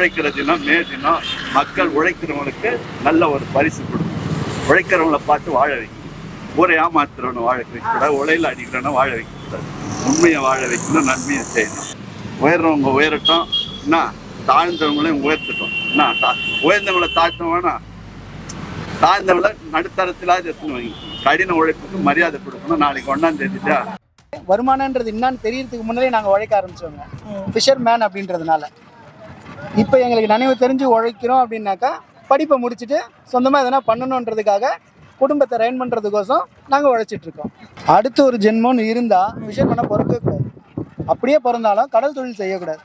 உழைக்கிற தினம் மே தினம் மக்கள் உழைக்கிறவங்களுக்கு நல்ல ஒரு பரிசு கொடுக்கும். உழைக்கிறவங்கள பார்த்து வாழ வைக்கணும் ஊரை ஏமாத்துறவனை வாழ வைக்கக்கூடாது உலையில் அடிக்கிறவனை வாழ வைக்கக்கூடாது. உண்மையை வாழ வைக்கணும் நன்மையை செய்யணும். உயர்றவங்க உயரட்டும் என்ன? தாழ்ந்தவங்களையும் உயர்த்தட்டும். என்ன? தா- உயர்ந்தவங்களை தாழ்த்தம் வேணாம் தாழ்ந்தவங்களை நடுத்தரத்திலாவது எடுத்துன்னு வைக்கணும் கடின உழைப்புக்கு மரியாதை கொடுக்கணும். நாளைக்கு ஒன்றாம் தேதிட்டா வருமானன்றது என்னன்னு தெரியறதுக்கு முன்னாடியே நாங்கள் உழைக்க ஆரம்பிச்சோங்க. ஃபிஷர் மேன் அப்படின்றதுனால. இப்போ எங்களுக்கு நினைவு தெரிஞ்சு உழைக்கிறோம் அப்படின்னாக்கா படிப்பை முடிச்சுட்டு சொந்தமாக எதனா பண்ணணுன்றதுக்காக குடும்பத்தை ரன் பண்ணுறதுக்கோசம் நாங்கள் உழைச்சிட்டு இருக்கோம். அடுத்து ஒரு ஜென்மம்னு இருந்தால் ஃபிஷர் பண்ண பிறக்கவே கூடாது. அப்படியே பிறந்தாலும் கடல் தொழில் செய்யக்கூடாது.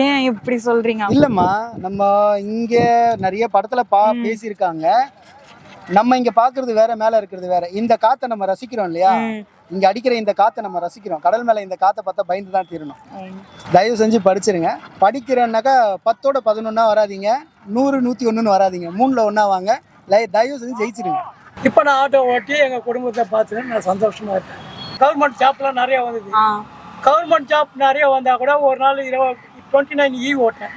ஏன் இப்படி சொல்றீங்க? இல்லைம்மா நம்ம இங்கே நிறைய படத்தில் பா பேசியிருக்காங்க. நம்ம இங்கே பார்க்கறது வேற மேலே இருக்கிறது வேற. இந்த காற்றை நம்ம ரசிக்கிறோம் இல்லையா. இங்கே அடிக்கிற இந்த காற்றை நம்ம ரசிக்கிறோம். கடல் மேலே இந்த காற்றை பார்த்தா பயந்து தான் தீரணும். தயவு செஞ்சு படிச்சிருங்க. படிக்கிறேன்னாக்கா பத்தோட பதினொன்னா வராதீங்க. நூறு நூற்றி ஒன்றுன்னு வராதீங்க. மூணில் ஒன்றா வாங்க. தயவு செஞ்சு ஜெயிச்சிருங்க. இப்போ நான் ஆட்டோ ஓட்டி எங்கள் குடும்பத்தை பார்த்துட்டு நான் சந்தோஷமா இருக்கேன். கவர்மெண்ட் ஜாப்லாம் நிறைய வந்தது. கவர்மெண்ட் ஜாப் நிறைய வந்தால் கூட ஒரு நாள் இருபது டுவெண்ட்டி நைன் ஈ ஓட்டேன்.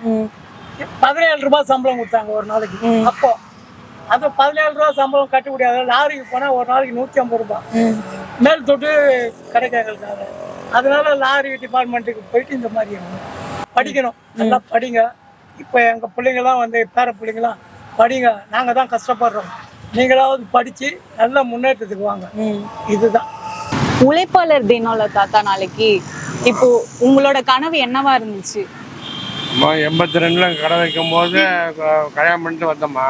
பதினேழு ரூபாய் சம்பளம் கொடுத்தாங்க ஒரு நாளைக்கு. அப்போ அந்த பதினேழு ரூபாய் சம்பளம் கட்ட முடியாது லாரிக்கு போனால் ஒரு நாளைக்கு நூற்றி ஐம்பது ரூபாய் ம். மேல் தொட்டு கிடைக்கும் எங்களுக்காக அதனால லாரி டிபார்ட்மெண்ட்டுக்கு போயிட்டு இந்த மாதிரி. படிக்கணும். நல்லா படிங்க. இப்போ எங்கள் பிள்ளைங்களாம் வந்து பேர பிள்ளைங்களாம் படிங்க. நாங்கள் தான் கஷ்டப்படுறோம். நீங்களாவது படித்து நல்ல முன்னேற்றத்துக்கு வாங்க. இதுதான். உழைப்பாளர் தினம்ல தாத்தா நாளைக்கு. இப்போ உங்களோட கனவு என்னவா இருந்துச்சு? எண்பத்தி ரெண்டில் கடை வைக்கும் போது கல்யாணம் பண்ணிட்டு வந்தோம்மா.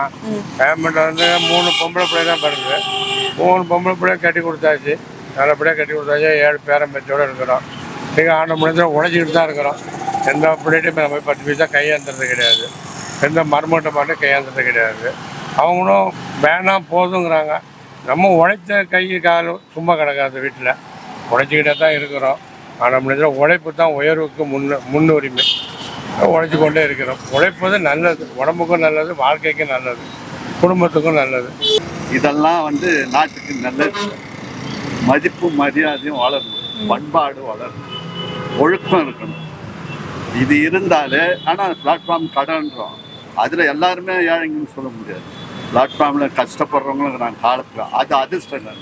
கல்யாணம் பண்ணிட்டு வந்து மூணு பொம்பளை பிள்ளை தான் பிறகு மூணு பொம்பளை பிள்ளைய கட்டி கொடுத்தாச்சு. நல்லபடியாக கட்டி கொடுத்தாச்சு. ஏழு பேரம் பேச்சோடு இருக்கிறோம். நீங்கள் ஆண்டு முடிஞ்ச உழைச்சிக்கிட்டு தான் இருக்கிறோம். எந்த பிள்ளைகிட்டையும் நம்ம போய் பத்து பைசா கையாந்துறது கிடையாது. எந்த மருமட்டை மட்டும் கையாந்துறது கிடையாது. அவங்களும் வேணாம் போதுங்கிறாங்க. நம்ம உழைச்ச கை கால் சும்மா கிடக்காது வீட்டில். உழைச்சிக்கிட்டே தான் இருக்கிறோம். ஆனால் முடிஞ்ச உழைப்பு தான் உயர்வுக்கு முன்ன முன்னுரிமை. உழைச்சி கொண்டே இருக்கிறோம். உழைப்பது நல்லது. உடம்புக்கும் நல்லது வாழ்க்கைக்கும் நல்லது. குடும்பத்துக்கும் நல்லது. இதெல்லாம் வந்து நாட்டுக்கு நல்லது மதிப்பு மரியாதையும் வளரணும். பண்பாடு வளரணும். ஒழுக்கம் இருக்கணும். இது இருந்தாலே ஆனால் பிளாட்ஃபார்ம் கடன்றோம். அதில் எல்லாருமே ஏழைங்கன்னு சொல்ல முடியாது. பிளாட்ஃபார்மில் கஷ்டப்படுறவங்களும் நான் காலத்தில். அது அதிர்ஷ்டம்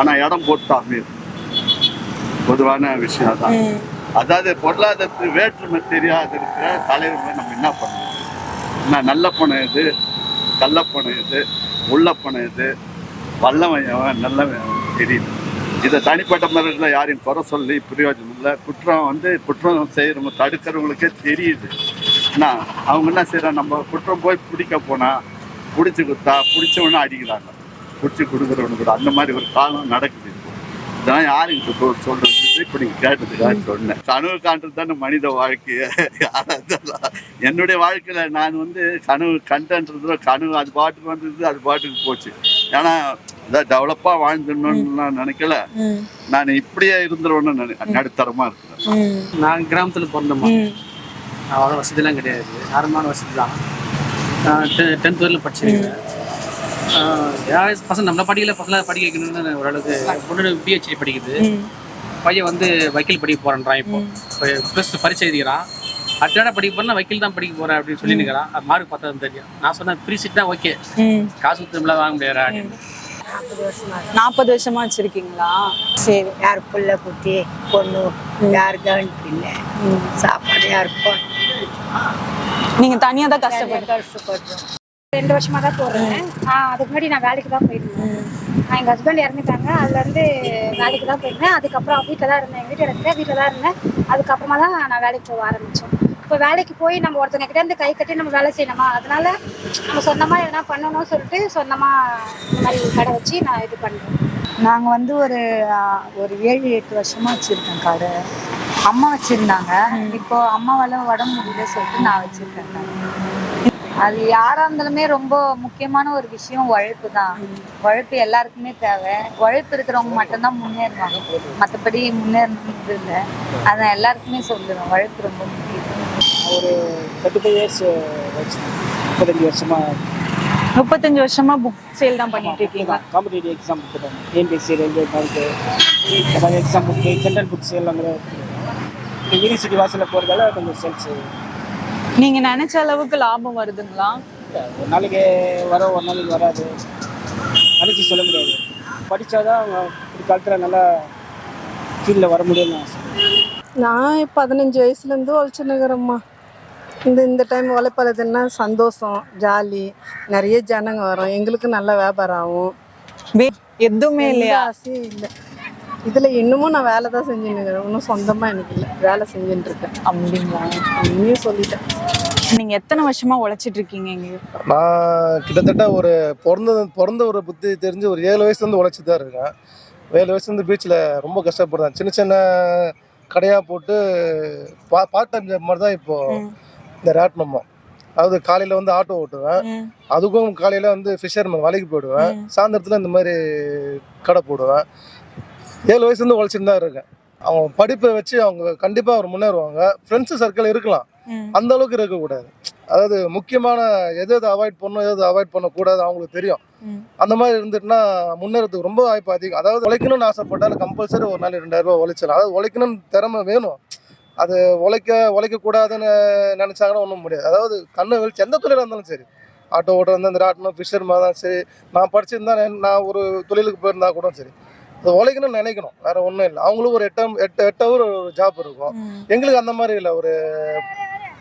ஆனால் இடம் போட்டு அமையும் பொதுவான விஷயம் தான் அதாவது பொருளாதாரத்து வேற்றுமை தெரியாத இருக்கிற தலைவர்களை நம்ம என்ன பண்ணணும்? என்ன நல்ல பணம் எது? கள்ள பணம் எது? உள்ள பணம் எது? வல்லவன் எவன்? நல்லவன் தெரியல. இதை தனிப்பட்ட முறையில் யாரையும் குறை சொல்லி பிரயோஜனம் இல்லை. குற்றம் வந்து குற்றம் செய்கிறவங்க தடுக்கிறவங்களுக்கே தெரியுது. என்ன அவங்க என்ன செய்கிறாங்க நம்ம குற்றம் போய் பிடிக்க போனால் பிடிச்சி கொடுத்தா பிடிச்சவனே அடிக்கிறாங்க. பிடிச்சி கொடுக்குறவனு கூட அந்த மாதிரி ஒரு காலம் நடக்குது. இதெல்லாம் இப்போ சொல்றது? இப்போ நீங்கள் கேட்டதுக்காக சொன்னேன். கனவு காண்றது தானே மனித வாழ்க்கையை. என்னுடைய வாழ்க்கையில் நான் வந்து கனவு கண்டன்றதுல கனவு அது பாட்டுக்கு வந்தது அது பாட்டுக்கு போச்சு. ஏன்னா இதாக டெவலப்பாக வாழ்ந்துடணும்னு நான் நினைக்கல. நான் இப்படியே இருந்துருவேன்னு நினை நடுத்தரமாக இருக்கிறேன். நான் கிராமத்தில் பிறந்தோம்மா. ம். அவ்வளோ வசதிலாம் கிடையாது. நார்மலான வசதி தான். டென்த் வரையிலும் படிச்சிருக்கேன் பசங்க நம்மள படிக்கல பசங்க படிக்க வைக்கணும்னு ஓரளவுக்கு பொண்ணு பிஹெச்டி படிக்குது. பையன் வந்து வக்கீல் படிக்க போறான்றான் இப்போ. ப்ளஸ் பரிச்சை எழுதிக்கிறான். அடுத்த படிக்க போறேன் வக்கீல் தான் படிக்க போறேன் அப்படின்னு சொல்லி நிற்கிறான் அது மார்க் பார்த்தா தெரியும். நான் சொன்னேன் ஃப்ரீ சீட் தான் ஓகே. காசு திரும்ப வாங்க முடியாதா அப்படின்னு நாற்பது வருஷமா வச்சிருக்கீங்களா? சரி யார் புள்ள குட்டி பொண்ணு யார் கவனிப்பு இல்லை சாப்பாடு யாருக்கும் நீங்க தனியா தான் கஷ்டப்படுறீங்க கஷ்டப்படுறோம். ரெண்டு வருஷமா தான் போடுறேன் அதுக்கு முன்னாடி நான் வேலைக்கு தான் போயிருந்தேன். நான் எங்கள் ஹஸ்பண்ட் இறந்துட்டாங்க. அதுலேருந்து வேலைக்கு தான் போயிருந்தேன். அதுக்கப்புறம் வீட்டில் தான் இருந்தேன். எங்கள் வீட்டில் இருந்தேன் வீட்டில் தான் இருந்தேன். அதுக்கப்புறமா தான் நான் வேலைக்கு போக ஆரம்பித்தேன் இப்போ வேலைக்கு போய் நம்ம ஒருத்தங்க கிட்ட இருந்து கை கட்டி நம்ம வேலை செய்யணுமா? அதனால நம்ம சொந்தமாக எதனா பண்ணணும்னு சொல்லிட்டு சொந்தமாக இந்த மாதிரி கடை வச்சு நான் இது பண்ணுறேன் நாங்கள் வந்து ஒரு ஒரு ஏழு எட்டு வருஷமா வச்சிருக்கேன் கடை. அம்மா வச்சிருந்தாங்க. இப்போ அம்மாவால உடம்பு முடியல சொல்லிட்டு நான் வச்சிருக்கேன். அது யாரா இருந்தாலுமே ரொம்ப முக்கியமான ஒரு விஷயம் உழைப்பு தான் உழைப்பு எல்லாருக்குமே தேவை. உழைப்பு இருக்கிறவங்க மட்டும்தான் முன்னேறுவாங்க மற்றபடி முன்னேறது இல்லை அதான் எல்லாருக்குமே சொல்லுவேன் உழைப்பு ரொம்ப முக்கியம். ஒரு தேர்ட்டி ஃபைவ் இயர்ஸ் முப்பத்தஞ்சு வருஷமா. முப்பத்தஞ்சு வருஷமா புக் சேல் தான் பண்ணிட்டு இருக்கீங்க. காம்படிட்டிவ் எக்ஸாம் கொடுத்துட்டேன் டிஎன்பிஎஸ்சி ரயில்வே பேங்க்கு எக்ஸாம் புக்கு ஜென்ரல் புக்ஸ் எல்லாம் கூட யூனிவர்சிட்டி வாசலில் போகிறதால கொஞ்சம் சேல்ஸ் நீங்க நினைச்ச அளவுக்கு லாபம் வருதுங்களா? ஒரு நாளைக்கு வர ஒரு நாளைக்கு வராது. கணிச்சு சொல்ல முடியாது. படித்தாதான் அவங்க பிற்காலத்தில் நல்லா ஃபீல்டில் வர முடியும்னு நான் பதினஞ்சு வயசுலேருந்து உழைச்சுன்னுக்குறேம்மா இந்த இந்த டைம் உழைப்பறதுன்னா சந்தோஷம் ஜாலி நிறைய ஜனங்க வரும். எங்களுக்கு நல்ல வியாபாரம் ஆகும் எதுவுமே இல்லையா? ஆசையும் இல்லை. இதில் இன்னமும் நான் வேலை தான் செஞ்சுன்னு இருக்கிறேன் இன்னும் சொந்தமாக எனக்கு இல்லை. வேலை செஞ்சுட்டு இருக்கேன். அப்படிங்களா? இன்னும் சொல்லிட்டேன். நீங்க எத்தனை வருஷமா உழைச்சிட்டு இருக்கீங்க இங்க? நான் கிட்டத்தட்ட ஒரு பிறந்த பிறந்த ஒரு புத்தி தெரிஞ்சு ஒரு ஏழு வயசுலேருந்து உழைச்சி தான் இருக்கேன். ஏழு வயசுலேருந்து பீச்சில் ரொம்ப கஷ்டப்படுறேன். சின்ன சின்ன கடையாக போட்டு பா பார்ட் டைம் ஜாப் மாதிரி தான் இப்போது இந்த ராட்னமும் அதாவது காலையில் வந்து ஆட்டோ ஓட்டுவேன். அதுக்கும் காலையில் வந்து ஃபிஷர்மேன் வேலைக்கு போயிடுவேன். சாயந்தரத்தில் இந்த மாதிரி கடை போடுவேன். ஏழு வயசுலேருந்து உழைச்சிட்டு தான் இருக்கேன். அவங்க படிப்பை வச்சு அவங்க கண்டிப்பாக அவர் முன்னேறுவாங்க. ஃப்ரெண்ட்ஸு சர்க்கிள் இருக்கலாம். அந்த அளவுக்கு இருக்கக்கூடாது. அதாவது முக்கியமான எது எது அவாய்ட் பண்ணணும் எது அவாய்ட் பண்ணக்கூடாது அவங்களுக்கு தெரியும். அந்த மாதிரி இருந்துட்டுனா முன்னேறதுக்கு ரொம்ப வாய்ப்பு அதிகம். அதாவது உழைக்கணும்னு ஆசைப்பட்டாலும் கம்பல்சரி ஒரு நாள் ரெண்டாயிரம் ரூபாய் உழைச்சலாம் அதாவது உழைக்கணும்னு திறமை வேணும். அது உழைக்க உழைக்கக்கூடாதுன்னு நினச்சாங்கன்னா ஒன்றும் முடியாது. அதாவது கண்ணை வெளிச்சு எந்த தொழிலாக இருந்தாலும் சரி. ஆட்டோ ஓட்டுறது இருந்தா இந்த ராட்டினம் ஃபிஷர் மாதிரி தான் சரி. நான் படிச்சிருந்தா நான் நான் ஒரு தொழிலுக்கு போயிருந்தா கூட சரி. அது உழைக்கணும்னு நினைக்கணும். வேற ஒன்றும் இல்லை. அவங்களுக்கு ஒரு எட்டு எட்டு எட்டு ஹவர் ஒரு ஜாப் இருக்கும். எங்களுக்கு அந்த மாதிரி இல்லை. ஒரு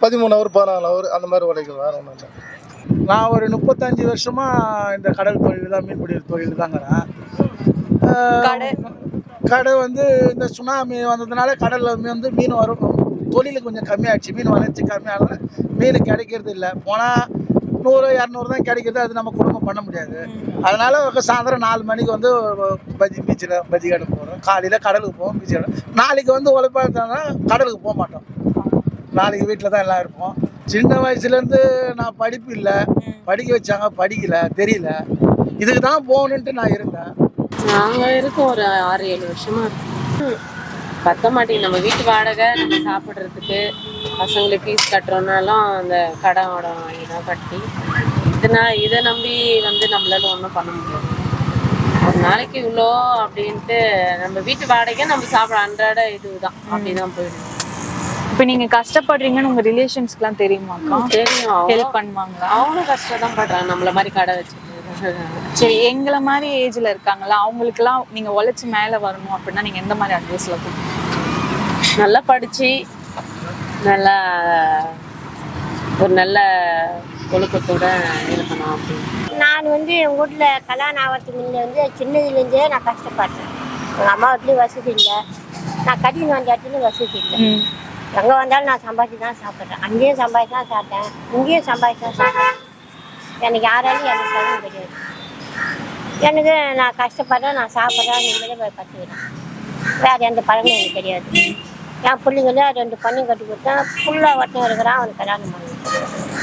பதிமூணு ஹவர் பதினாலு ஹவர் அந்த மாதிரி உழைக்கும் வேற ஒன்றும் இல்லை. நான் ஒரு முப்பத்தஞ்சு வருஷமா இந்த கடல் தொழில் தான் மீன்பிடி தொழில் தாங்கிறேன். கடை? வந்து இந்த சுனாமி வந்ததுனால கடல்ல வந்து மீன் வரும். தொழில் கொஞ்சம் கம்மியாச்சு மீன் வளர்ச்சி கம்மியாகல மீன் கிடைக்கிறது இல்லை. போனால் நூறு இரநூறு தான் கிடைக்கிறது. அது நம்ம குடும்பம் பண்ண முடியாது. அதனால சாயந்தரம் நாலு மணிக்கு வந்து பஜ்ஜி பீச்சில் பஜ்ஜி கடை போகிறோம் காலையில் கடலுக்கு போவோம் பீச் கடை நாளைக்கு வந்து உழைப்பாங்கன்னா கடலுக்கு போக மாட்டோம். நாளைக்கு வீட்டில் தான் எல்லாம் இருப்போம். சின்ன வயசுலேருந்து நான் படிப்பு இல்லை. படிக்க வச்சாங்க படிக்கல தெரியல. இதுக்கு தான் போகணுன்ட்டு நான் இருந்தேன். நாங்கள் இருக்கோம் ஒரு ஆறு ஏழு வருஷமா இருக்கோம். பத்த மாட்டேங்குது. நம்ம வீட்டு வாடகை நம்ம சாப்பிட்றதுக்கு பசங்களுக்கு ஃபீஸ் கட்டுறோம்னாலும் அந்த கடன் உடம் தான் கட்டி. இதனா இதை நம்பி வந்து நம்மளால ஒன்றும் பண்ண முடியாது. ஒரு நாளைக்கு இவ்வளோ அப்படின்ட்டு நம்ம வீட்டு வாடகை நம்ம சாப்பிட அன்றாட இதுதான். அப்படிதான் போயிடும் இப்ப நீங்க கஷ்டப்படுறீங்கன்னு உங்க ரிலேஷன்ஸ்க்குலாம் தெரியுமாக்கா? தெரியும். ஹெல்ப் பண்ணுவாங்களா? அவங்களும் கஷ்டம் தான் படுறாங்க நம்மள மாதிரி கடை வச்சுட்டு. சரி எங்களை மாதிரி ஏஜ்ல இருக்காங்களா? அவங்களுக்குலாம் நீங்க உழைச்சு மேல வரணும் அப்படின்னா நீங்க எந்த மாதிரி அட்வைஸ்ல நல்லா படிச்சு நல்லா ஒரு நல்ல ஒழுக்கத்தோட இருக்கணும் அப்படின்னு. நான் வந்து எங்கள் வீட்டில் கல்யாணம் ஆகிறதுக்கு முன்னே வந்து சின்னதுலேருந்தே நான் கஷ்டப்படுறேன் எங்கள் அம்மா வீட்லேயும் வசதி இல்லை. நான் கட்டின்னு வந்த இடத்துலையும் வசதி இல்லை. எங்கே வந்தாலும் நான் சம்பாதிச்சு தான் சாப்பிட்றேன். அங்கேயும் சம்பாதிச்சு தான் சாப்பிட்டேன் இங்கேயும் சம்பாதிச்சு தான் சாப்பிட்டேன் எனக்கு யாராலையும் எனக்கு செலவு தெரியாது எனக்கு நான் கஷ்டப்படுறேன் நான் சாப்பிட்றேன். நிம்மதியாக போய் கற்றுக்கிறேன் வேறு எந்த பழமும் எனக்கு தெரியாது. என் பிள்ளைங்கள ரெண்டு பொண்ணையும் கட்டி கொடுத்தேன் ஃபுல்லாக ஒருத்தன் இருக்கிறான் அவனுக்கு கல்யாணம் பண்ணி